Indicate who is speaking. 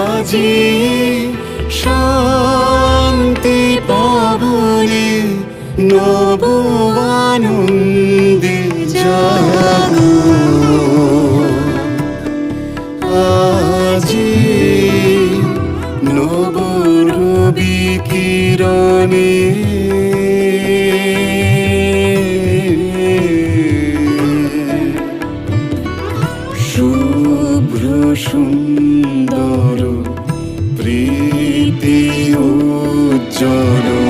Speaker 1: আজি শান্তি পাবলে নব আনন্দে জাগো আজি নব রবি কিরণে শুভ্র সুন্দর প্রীতি উজ্জ্বল।